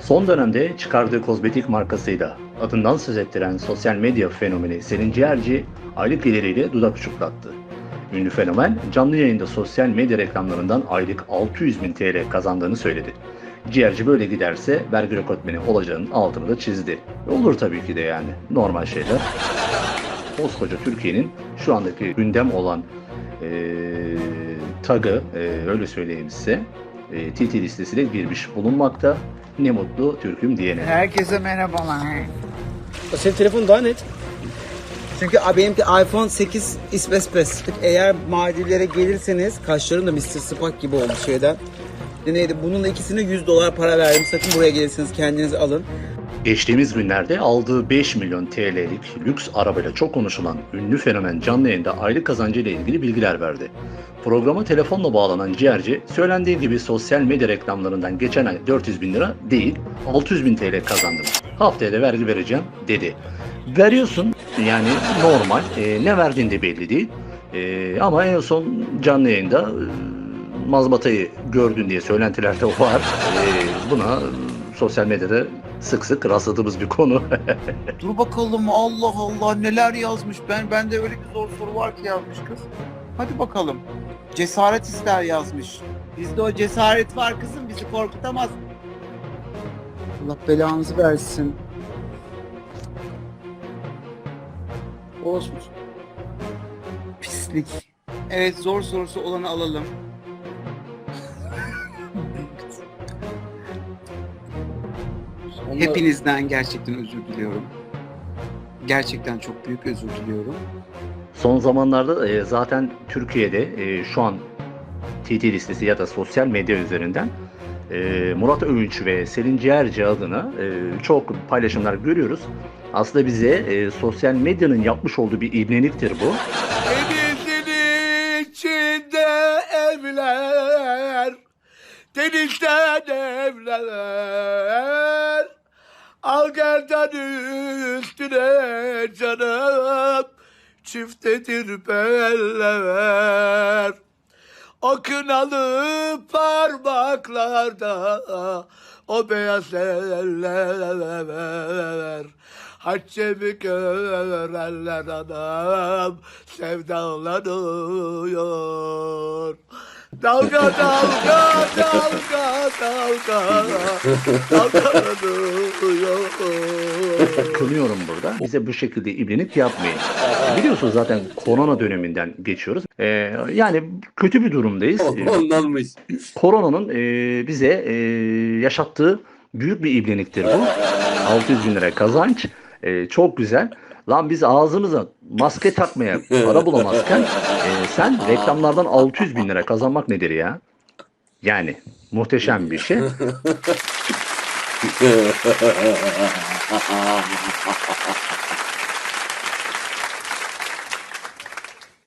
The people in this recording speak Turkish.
Son dönemde çıkardığı kozmetik markasıyla adından söz ettiren sosyal medya fenomeni Selin Ciğerci aylık geliriyle dudak uçuklattı. Ünlü fenomen canlı yayında sosyal medya reklamlarından aylık 600 bin TL kazandığını söyledi. Ciğerci böyle giderse vergi rekortmeni olacağının altını da çizdi. Olur tabii ki de yani normal şeyler. Koskoca Türkiye'nin şu andaki gündem olan eee tagı eee, öyle söyleyeyim size eee, TT listesine girmiş bulunmakta. Ne mutlu Türk'üm diyene. Herkese merhabalar. Senin telefonun daha net. Çünkü benimki iPhone 8 İspespes. Eğer Maldivlere gelirseniz kaşlarım da Mr. Spock gibi oldu şeyden. Ne Neydi? Bunun ikisine 100 dolar para verdim. Sakın buraya gelirseniz kendiniz alın. Geçtiğimiz günlerde aldığı 5 milyon TL'lik lüks arabayla çok konuşulan ünlü fenomen canlı yayında aylık kazancı ile ilgili bilgiler verdi. Programa telefonla bağlanan ciğerci, söylendiği gibi sosyal medya reklamlarından geçen ay 400 bin lira değil, 600 bin TL kazandım. Haftaya da vergi vereceğim dedi. Veriyorsun yani normal, e, ne verdiğin de belli değil. E, ama en son canlı yayında e, mazbatayı gördün diye söylentiler de var. E, buna sosyal medyada sık sık rastladığımız bir konu. Dur bakalım Allah Allah neler yazmış. Ben bende öyle bir zor soru var ki yazmış kız. Hadi bakalım. Cesaret ister yazmış. Bizde o cesaret var kızım bizi korkutamaz. Allah belanızı versin. Olsun. Pislik. Evet zor sorusu olanı alalım. Onlar... Hepinizden gerçekten özür diliyorum. Gerçekten çok büyük özür diliyorum. Son zamanlarda e, zaten Türkiye'de e, şu an TT listesi ya da sosyal medya üzerinden e, Murat Övünç ve Selin Ciğerci adına e, çok paylaşımlar görüyoruz. Aslında bize e, sosyal medyanın yapmış olduğu bir ibneliktir bu. Denizin içinde evler, denizden evler. Al gerdan üstüne canım, çiftedir beller. O kınalı parmaklarda o beyaz eller Haccemi görenler adam sevdalanıyor Dalga dalga dalga dalga dalgalanıyor Kınıyorum burada. Bize bu şekilde ibnelik yapmayın. Biliyorsunuz zaten korona döneminden geçiyoruz. E, yani kötü bir durumdayız. Ondanmış. koronanın e, bize e, yaşattığı büyük bir ibneliktir bu. 600 bin lira kazanç. E, çok güzel. Lan biz ağzımıza maske takmaya para bulamazken e, sen reklamlardan 600 bin lira kazanmak nedir ya? Yani muhteşem bir şey.